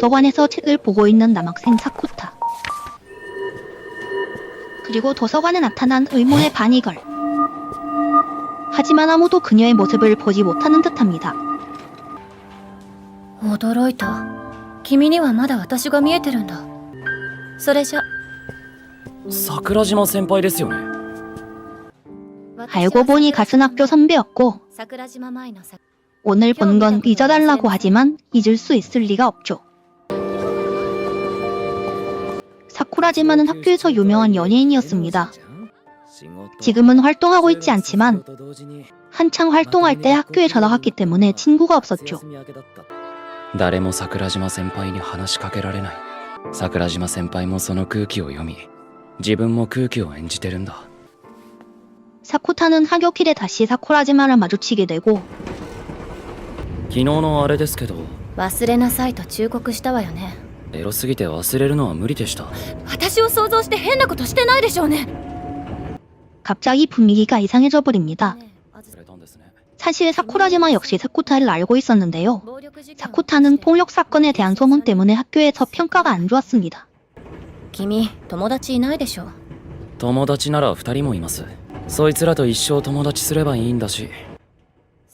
도서관에서 책을 보고 있는 남학생 사쿠타. 그리고 도서관에 나타난 의문의 바니걸. 하지만 아무도 그녀의 모습을 보지 못하는 듯합니다. 驚いた君にはまだ私が見えてるんだそれじゃ桜島先輩ですよね 알고 보니 같은 학교 선배였고 桜島前のさ 오늘 본 건 잊어달라고 하지만 잊을 수 있을 리가 없죠. 사쿠라지마는 학교에서 유명한 연예인이었습니다. 지금은 활동하고 있지 않지만 한창 활동할 때 학교에 전학했기 때문에 친구가 없었죠. 誰も桜島先輩に話しかけられない桜島先輩もその空気を読み自分も空気を演じてるんだ 사쿠타는 하교길에 다시 사쿠라지마를 마주치게 되고 昨日のあれですけど忘れなさいと忠告したわよね エロすぎて忘れるのは無理でした私を想像して変なことしてないでしょうね 갑자기 분위기가 이상해져 버립니다. 忘れたんですね 사실 사쿠라지마 역시 사쿠타를 알고 있었는데요. 暴力事件を 사쿠타는 폭력 사건에 대한 소문 때문에 학교에서 평가가 안 좋았습니다. 君友達いないでしょ友達なら二人もいますそいつらと一生友達すればいいんだしそんな大事件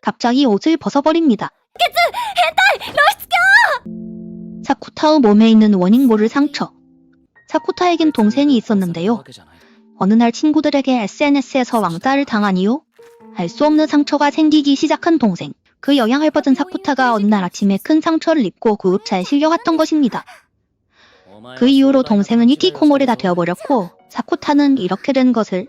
갑자기 옷을 벗어버립니다. 사쿠타의 몸에 있는 원인 모를 상처. 사쿠타에겐 동생이 있었는데요. 어느 날 친구들에게 SNS에서 왕따를 당한 이후 알 수 없는 상처가 생기기 시작한 동생. 그 영향을 받은 사쿠타가 어느 날 아침에 큰 상처를 입고 구급차에 실려갔던 것입니다. 그 이후로 동생은 히키코모리가 되어버렸고 사쿠타는 이렇게 된 것을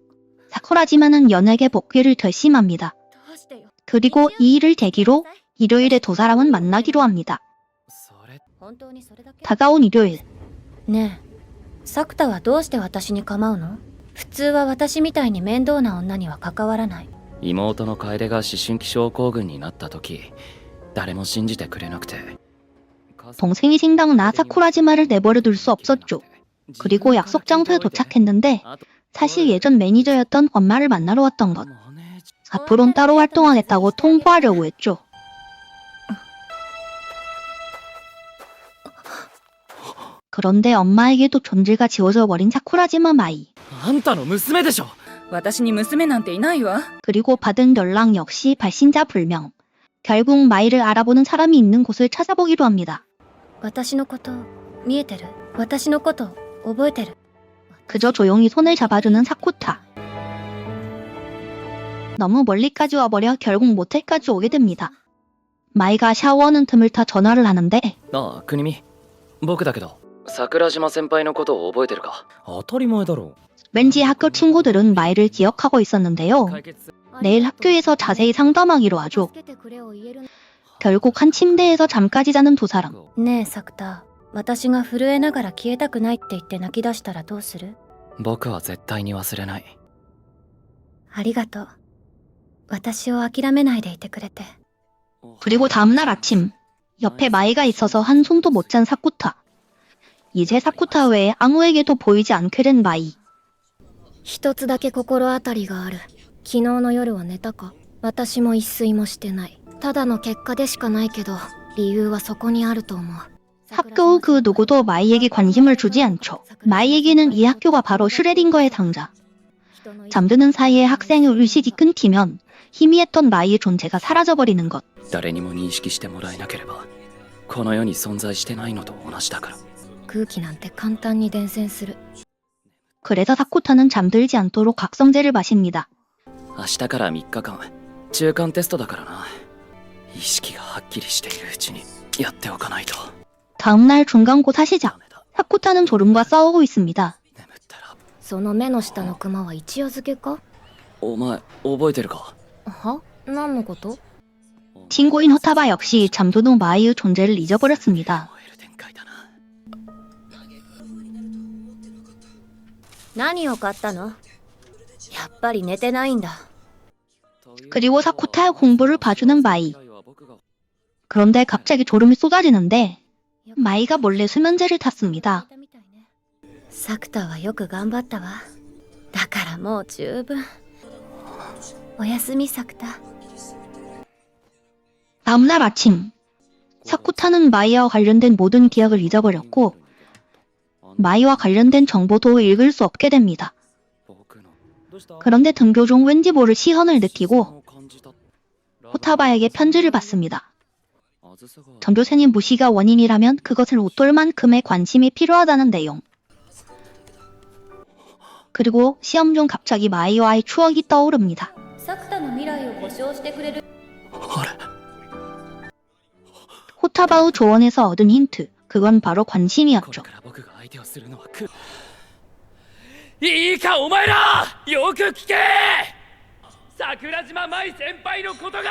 사쿠라지마는 연예계 복귀를 결심합니다. どうしてよ 그리고 이 일을 계기로 일요일에 두 사람은 만나기로 합니다. それ本当にそれだけ 다가온 일요일. ねえサクタはどうして私に構うの普通は私みたいに面倒な女には関わらない妹の楓が思春期症候群になった時誰も信じてくれなくて 동생이 생각나 사쿠라지마를 내버려 둘 수 없었죠. 그리고 약속 장소에 도착했는데 사실 예전 매니저였던 엄마를 만나러 왔던 것. 앞으론 따로 활동하겠다고 통보하려고 했죠. 그런데 엄마에게도 존재가 지워져 버린 사쿠라지마 마이. あんたの娘でしょ私に娘なんていないわ 그리고 받은 연락 역시 발신자 불명. 결국 마이를 알아보는 사람이 있는 곳을 찾아보기로 합니다. 私のこと見えてる私のこと覚えてる 그저 조용히 손을 잡아주는 사쿠타. 너무 멀리까지 와버려 결국 모텔까지 오게 됩니다. 마이가 샤워하는 틈을 타 전화를 하는데 ああ国見僕だけど桜島先輩のことを覚えてるか当たり前だろ 왠지 학교 친구들은 마이를 기억하고 있었는데요. 내일 학교에서 자세히 상담하기로 하죠. 결국 한 침대에서 잠까지 자는 두 사람. ねえサクタ 私が震えながら消えたくないって言って泣き出したらどうする僕は絶対に忘れないありがとう私を諦めないでいてくれて 그리고 다음날 아침 옆에 마이가 있어서 한숨도 못 잔 사쿠타. 이제 사쿠타 외에 아무에게도 보이지 않게 된 마이. 一つだけ心当たりがある昨日の夜は寝たか私も一睡もしてないただの結果でしかないけど理由はそこにあると思う 학교 그 누구도 마이에게 관심을 주지 않죠. 마이에게는 이 학교가 바로 슈레딩거의 상자. 잠드는 사이에 학생의 의식이 끊기면 희미했던 마이의 존재가 사라져버리는 것. 誰にも認識してもらえなければこの世に存在してないのと同じだから空気なんて簡単に伝染する 그래서 사쿠타는 잠들지 않도록 각성제를 마십니다. 明日から3日間中間テストだからな意識がはっきりしているうちにやっておかないと 다음날 중간고사 시작. ダメだ 사쿠타는 졸음과 싸우고 있습니다. 眠ったらその目の下のクマは一夜漬けかお前覚えてるかは何のこと 친구인 호타바 역시 잠드는 마이의 존재를 잊어버렸습니다. 燃える展開だな何を買ったのやっぱり寝てないんだ 그리고 사쿠타의 공부를 봐주는 마이. 그런데 갑자기 졸음이 쏟아지는데 마이가 몰래 수면제를 탔습니다. サクタはよく頑張ったわだからもう十分おやすみサクタ 다음날 아침 사쿠타는 마이와 관련된 모든 기억을 잊어버렸고 마이와 관련된 정보도 읽을 수 없게 됩니다. 그런데 등교 중 왠지 모를 시선을 느끼고 호타바에게 편지를 받습니다. 전교생의 무시가 원인이라면 그것을 웃돌 만큼의 관심이 필요하다는 내용. 그리고 시험 중 갑자기 마이와의 추억이 떠오릅니다. サクタの未来を保証してくれる 호타바의 조언에서 얻은 힌트. 그건 바로 これ 관심이었죠. から僕が相手をするのはくいいかお前らよく聞け桜島舞先輩のことが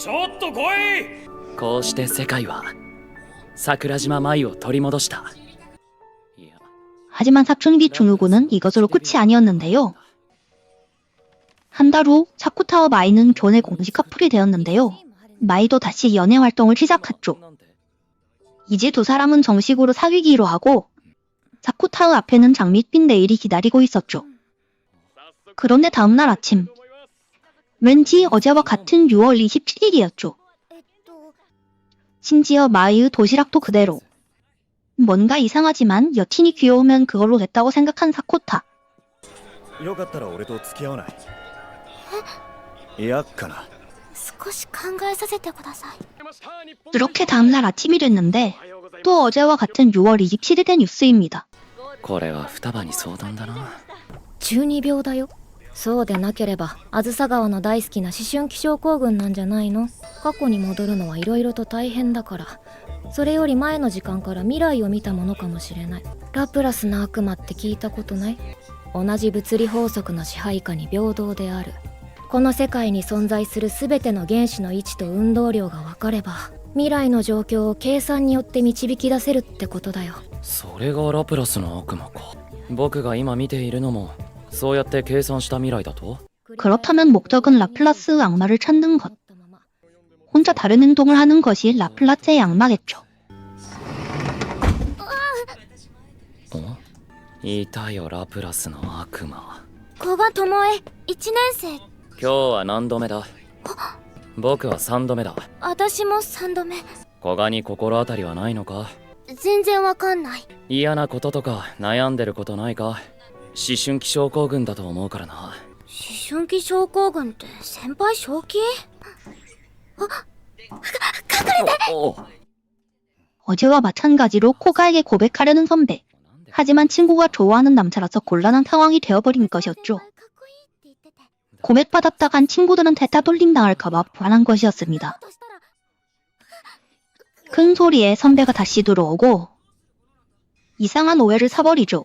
ちょっと来いこうして世界は桜島舞を取り戻したいや 하지만 사춘기 중후군은 이것으로 끝이 아니었는데요. 한 달 후 사쿠타와 마이는 교내 공식 커플이 되었는데요. 마이도 다시 연애 활동을 시작했죠. 이제 두 사람은 정식으로 사귀기로 하고 사쿠타의 앞에는 장밋빛 내일이 기다리고 있었죠. 그런데 다음날 아침 왠지 어제와 같은 6월 27일이었죠. えっと 심지어 마이의 도시락도 그대로. 뭔가 이상하지만 여친이 귀여우면 그걸로 됐다고 생각한 사코타. よかったら俺と付き合わないいやっかな少し考えさせてください 그렇게 다음날 아침이 됐는데 또 어제와 같은 6월 27일의 뉴스입니다. これは双葉に相談だな中二病だよ そうでなければあずさ川の大好きな思春期症候群なんじゃないの？過去に戻るのはいろいろと大変だから。それより前の時間から未来を見たものかもしれない。ラプラスの悪魔って聞いたことない？同じ物理法則の支配下に平等である。この世界に存在する全ての原子の位置と運動量が分かれば未来の状況を計算によって導き出せるってことだよ。それがラプラスの悪魔か。僕が今見ているのもそうやって計算した未来だと 그렇다면 목적은 라플라스의 악마를 찾는 것. 혼자 다른 행동을 하는 것이 라플라스의 악마겠죠. おいたよラプラスの悪魔古賀智恵1年生今日は何度目だ僕は3度目だ私も3度目古賀に心当たりはないのか全然わかんない嫌なこととか悩んでることないか 思 春期症候群だと思うからな思春期症候群って先輩正気 어, 어제와 마찬가지로 코가에게 고백하려는 선배. 하지만 친구가 좋아하는 남자라서 곤란한 상황이 되어버린 것이었죠. 고백받았다간 친구들한테 따돌림 당할까봐 불안한 것이었습니다. 큰 소리에 선배가 다시 들어오고 이상한 오해를 사버리죠.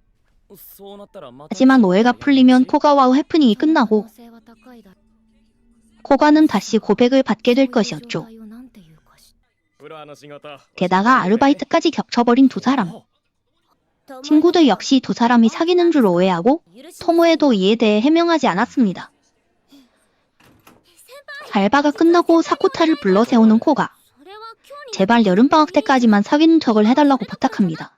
하지만 오해가 풀리면 코가와우 해프닝이 끝나고 코가는 다시 고백을 받게 될 것이었죠. 게다가 아르바이트까지 겹쳐버린 두 사람. 친구들 역시 두 사람이 사귀는 줄 오해하고 토모에도 이에 대해 해명하지 않았습니다. 알바가 끝나고 사코타를 불러 세우는 코가 제발 여름방학 때까지만 사귀는 척을 해달라고 부탁합니다.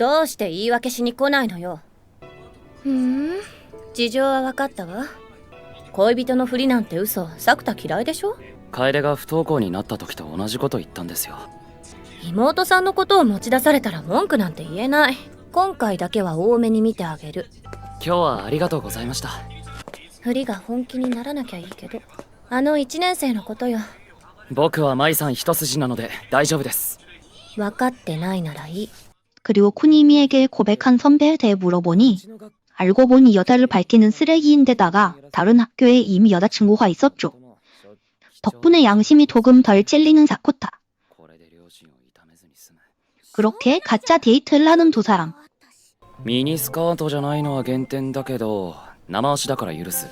どうして言い訳しに来ないのよ。ふん？事情は分かったわ。恋人のふりなんて嘘。作田嫌いでしょ？楓が不登校になった時と同じこと言ったんですよ。妹さんのことを持ち出されたら文句なんて言えない。今回だけは多めに見てあげる。今日はありがとうございました。ふりが本気にならなきゃいいけど。あの1年生のことよ。僕は舞さん一筋なので大丈夫です。分かってないならいい 그리고 쿠니미에게 고백한 선배에 대해 물어보니 알고 보니 여자를 밝히는 쓰레기인데다가 다른 학교에 이미 여자친구가 있었죠. 덕분에 양심이 조금 덜 찔리는 사쿠타. 그렇게 가짜 데이트를 하는 두 사람. ミニスカートじゃないのは減点だけど生足だから許す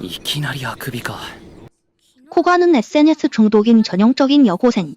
いきなりあくびか 코가는 SNS 중독인 전형적인 여고생.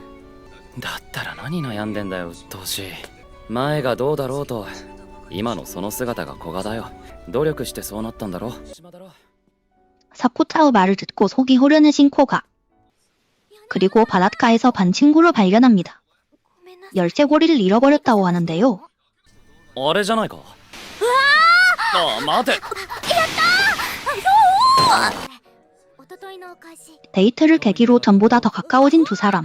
だったら何悩んでんだよ鬱陶しい前がどうだろうと今のその姿が古賀だよ努力してそうなったんだろ 사쿠타의 말을 듣고 속이 후련해진 코가. 그리고 바닷가에서 반 친구를 발견합니다. ごめんな 열쇠고리를 잃어버렸다고 하는데요. あれじゃないかああ待ておとといのお返し 데이트를 계기로 전보다 더 가까워진 두 사람.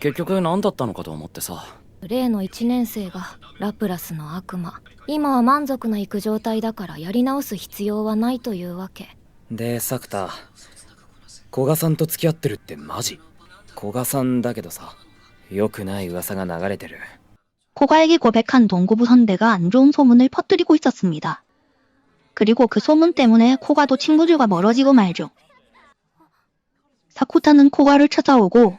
結局何だったのかと思ってさ例の1年生がラプラスの悪魔今は満足のいく状態だからやり直す必要はないというわけで作田古賀さんと付き合ってるってマジ古賀さんだけどさ良くない噂が流れてる 코가에게 고백한 농구부 선배가 안 좋은 소문을 퍼뜨리고 있었습니다. 그리고 그 소문 때문에 코가도 친구들과 멀어지고 말죠. 사쿠타는 코가를 찾아오고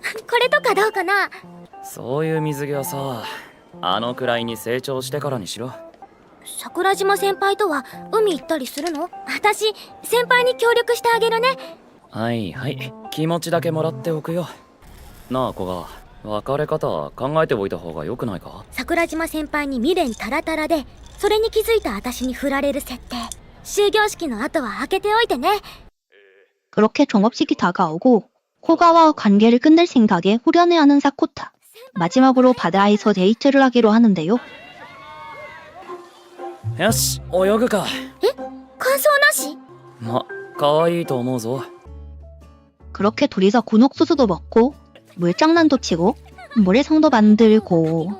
これとかどうかなそういう水着はさあのくらいに成長してからにしろ桜島先輩とは海行ったりするの私先輩に協力してあげるねはいはい気持ちだけもらっておくよなあ古賀別れ方考えておいた方が良くないか桜島先輩に未練タラタラでそれに気づいた私に振られる設定終業式の後は開けておいてね 그렇게 종업식이 다가오고 코가와 관계를 끝낼 생각에 후련해하는 사쿠타. 마지막으로 바다에서 데이트를 하기로 하는데요. よし泳ぐか感想なしま可愛いと思うぞ 그렇게 둘이서 군옥수수도 먹고 물장난도 치고 모래성도 만들고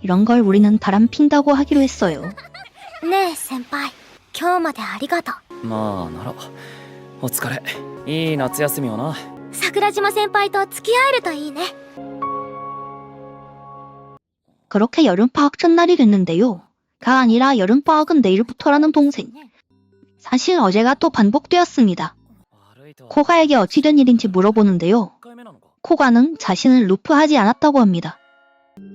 이런 걸 우리는 바람 핀다고 하기로 했어요. ねえ先輩今日までありがとうまあならお疲れいい夏休みをな 桜島先輩と付き合えるといいね 그렇게 여름방학 첫날이 됐는데요. 가 아니라 여름방학은 내일부터라는 동생. 사실 어제가 또 반복되었습니다. 悪いと 코가에게 어찌 된 일인지 물어보는데요. 1回目なのか 코가는 자신을 루프하지 않았다고 합니다.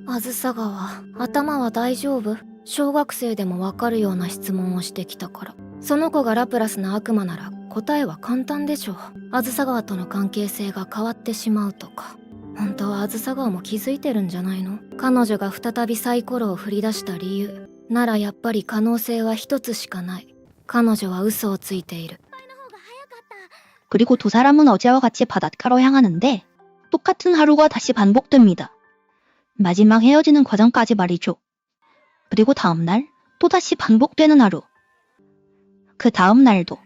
あずさ川頭は大丈夫小学生でもわかるような質問をしてきたからその子がラプラスの悪魔なら 答えは簡単でしょうあずさ川との関係性が変わってしまうとか本当はあずさ川も気づいてるんじゃないの彼女が再びサイコロを振り出した理由ならやっぱり可能性は一つしかない彼女は嘘をついている 그리고 두 사람은 어제와 같이 바닷가로 향하는데 똑같은 하루가 다시 반복됩니다. 마지막 헤어지는 과정까지 말이죠. 그리고 다음날 또다시 반복되는 하루. 그 다음날도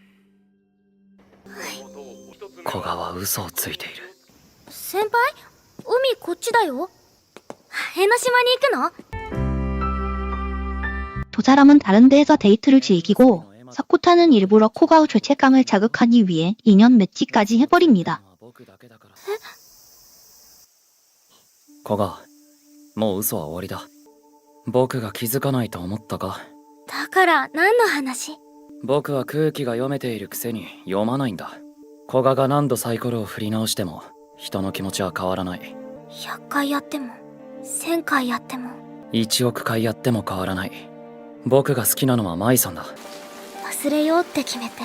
古賀は嘘をついている先輩海こっちだよ江ノ島に行くの 두 사람은 다른 데에서 데이트를 즐기고 사쿠타는 일부러 코가우 죄책감을 자극하기 위해 인연 맺기까지 해버립니다. まあ僕だけだから古賀もう嘘は終わりだ僕が気づかないと思ったかだから何の話僕は空気が読めているくせに読まないんだ 古賀が何度サイコロを振り直しても人の気持ちは変わらない。100回やっても1000回やっても。1億回やっても変わらない。僕が好きなのは舞さんだ。忘れようって決めて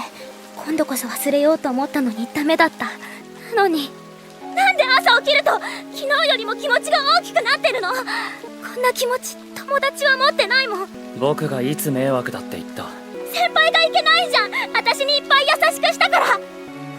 今度こそ忘れようと思ったのにダメだった。なのになんで朝起きると昨日よりも気持ちが大きくなってるの？こんな気持ち友達は持ってないもん。僕がいつ迷惑だって言った。先輩がいけないじゃん。私にいっぱい優しくしたから。こ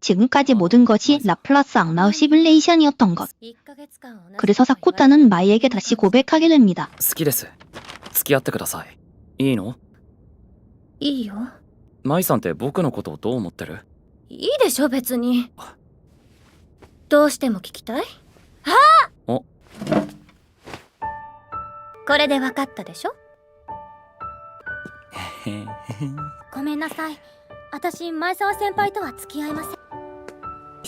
지금까지 모든 것이 라플라스 악마의 시뮬레이션이었던 것. 그래서 사쿠타는 마이에게 다시 고백하게 됩니다. 好きです付き合ってくださいいいのいいよ舞さんって僕のことをどう思ってるいいでしょ別にどうしても聞きたいあおこれで分かったでしょへへごめんなさい私前澤先輩とは付き合いません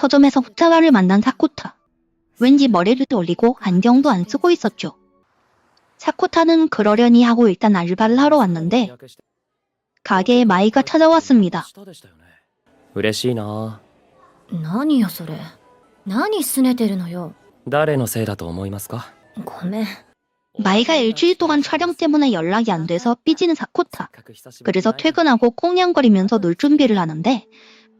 서점에서 후타바를 만난 사쿠타. 왠지 머리를 올리고 안경도 안 쓰고 있었죠. 사쿠타는 그러려니 하고 일단 알바를 하러 왔는데 가게에 마이가 찾아왔습니다. 嬉しいな何よそれ何すねてるのよ誰のせいだと思いますかごめん 마이가 일주일 동안 촬영 때문에 연락이 안 돼서 삐지는 사쿠타. 그래서 퇴근하고 꽁냥거리면서 놀 준비를 하는데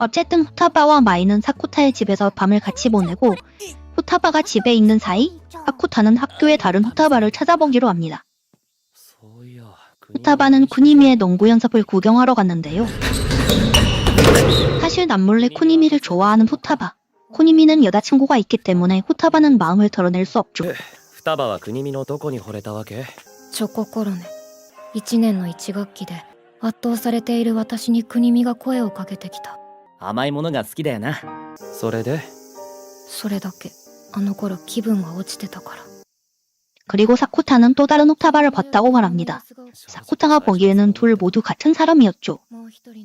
어쨌든 후타바와 마이는 사쿠타의 집에서 밤을 같이 보내고 후타바가 집에 있는 사이 사쿠타는 학교의 다른 후타바를 찾아보기로 합니다. そういや 후타바는 쿠니미의 농구 연습을 구경하러 갔는데요. 사실 남몰래 쿠니미를 좋아하는 후타바. 쿠니미는 여자친구가 있기 때문에 후타바는 마음을 드러낼 수 없죠. 双葉は国見のどこに惚れたわけチョココロネ1年の1学期で圧倒されている私に国見が声をかけてきた 甘いものが好きだよなそれでそれだけあの頃気分が落ちてたから 그리고 사쿠타는 또 다른 후타바를 봤다고 말합니다. 사쿠타가 보기에는 둘 모두 같은 사람이었죠.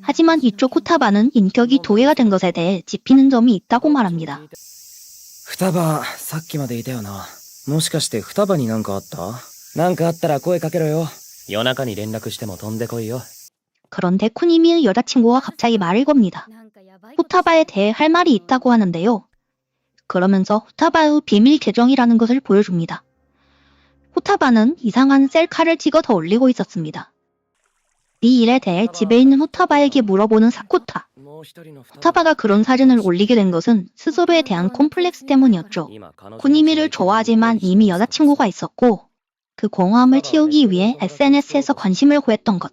하지만 이쪽 후타바는 인격이 두 개가 된 것에 대해 짚히는 점이 있다고 말합니다. 双葉さっきまでいたよなもしかして双葉になんかあったなんかあったら声かけろよ夜中に連絡しても飛んでこいよ 그런데 쿠니미의 여자친구가 갑자기 말을 겁니다. 호타바에 대해 할 말이 있다고 하는데요. 그러면서 호타바의 비밀 계정이라는 것을 보여줍니다. 호타바는 이상한 셀카를 찍어 더 올리고 있었습니다. 이 일에 대해 집에 있는 호타바에게 물어보는 사쿠타. 호타바가 그런 사진을 올리게 된 것은 스스로에 대한 콤플렉스 때문이었죠. 코니미를 좋아하지만 이미 여자친구가 있었고 그 공허함을 틔우기 위해 SNS에서 관심을 구했던 것.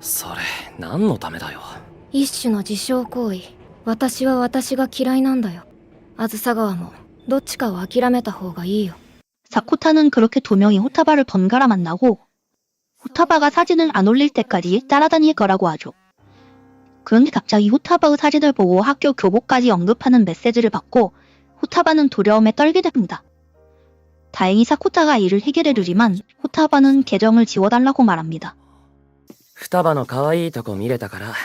それ何のためだよ一種の自傷行為私は私が嫌いなんだよあずさ川もどっちかを諦めた方がいいよ 사쿠타는 그렇게 두 명이 후타바를 번갈아 만나고 후타바가 사진을 안 올릴 때까지 따라다닐 거라고 하죠. 그런데 갑자기 후타바의 사진을 보고 학교 교복까지 언급하는 메시지를 받고 후타바는 두려움에 떨게 됩니다. 다행히 사쿠타가 이를 해결해 주지만 후타바는 계정을 지워달라고 말합니다. 双葉の可愛いとこ見れたから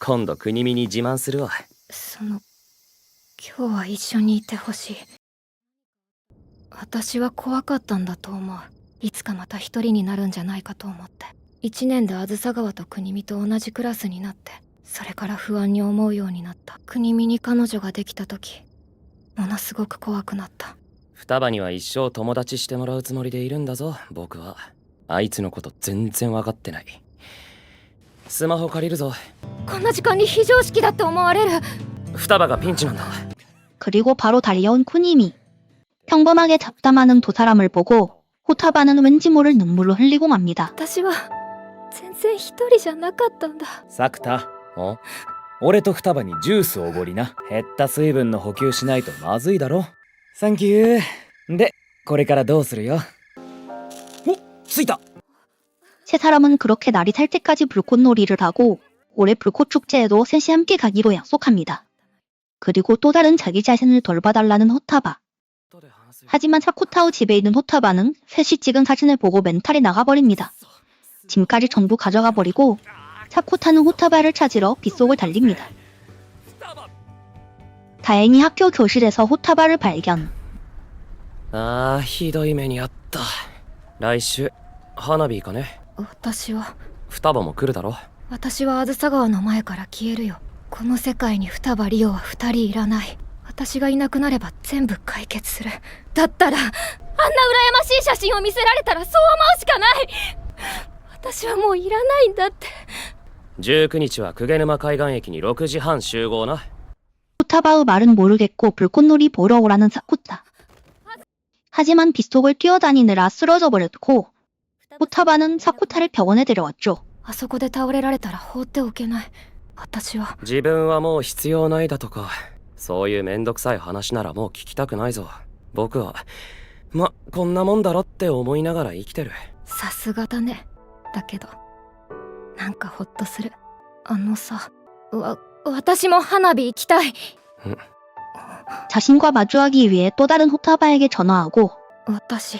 今度国見に自慢するわ。その今日は一緒にいてほしい。私は怖かったんだと思う。いつかまた一人になるんじゃないかと思って。一年であずさ川と国見と同じクラスになってそれから不安に思うようになった。国見に彼女ができた時ものすごく怖くなった。双葉には一生友達してもらうつもりでいるんだぞ僕は。あいつのこと全然分かってないスマホ借りるぞこんな時間に非常識だって思われる双葉がピンチなんだ 그리고 바로 달려온 쿠니미. 평범하게 잡담하는 두 사람을 보고 호타바는 왠지 모를 눈물을 흘리고 맙니다. 私は全然一人じゃなかったんだサクタお 俺と双葉にジュースおごりな減った水分の補給しないとまずいだろサンキューでこれからどうするよお着いた 세 사람은 그렇게 날이 살 때까지 불꽃놀이를 하고 올해 불꽃 축제에도 셋이 함께 가기로 약속합니다. 그리고 또 다른 자기 자신을 돌봐달라는 호타바. 하지만 사쿠타우 집에 있는 호타바는 셋이 찍은 사진을 보고 멘탈이 나가버립니다. 짐까지 전부 가져가 버리고 사쿠타는 호타바를 찾으러 빗속을 달립니다. 다행히 학교 교실에서 호타바를 발견. ああひどい目にあった来週花火行かね 私は双葉も来るだろ私はあずさ川の前から消えるよこの世界に双葉リオは二人いらない私がいなくなれば全部解決するだったらあんな羨ましい写真を見せられたらそう思うしかない私はもういらないんだって19日は鵠沼海岸駅に6時半集合な 호타바의 말은 모르겠고 불꽃놀이 보러 오라는 사쿠타. 하지만 빗속을 뛰어다니느라 쓰러져 버렸고 호타바는 사쿠타를 병원에 데려왔죠. あそこで倒れられたら放っておけない私は自分はもう必要ないだとかそういうめんどくさい話ならもう聞きたくないぞ僕はまこんなもんだろって思いながら生きてるさすがだねだけどなんかほっとするあのさわ私も花火行きたい 자신과 마주하기 위해 또 다른 호타바에게 전화하고 私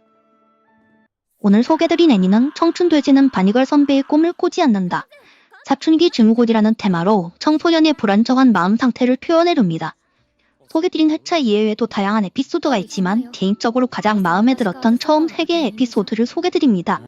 오늘 소개드린 애니는 청춘 돼지는 바니걸 선배의 꿈을 꾸지 않는다. 사춘기 증후군이라는 테마로 청소년의 불안정한 마음 상태를 표현해줍니다. 소개드린 회차 이외에도 다양한 에피소드가 있지만 개인적으로 가장 마음에 들었던 처음 3개의 에피소드를 소개드립니다.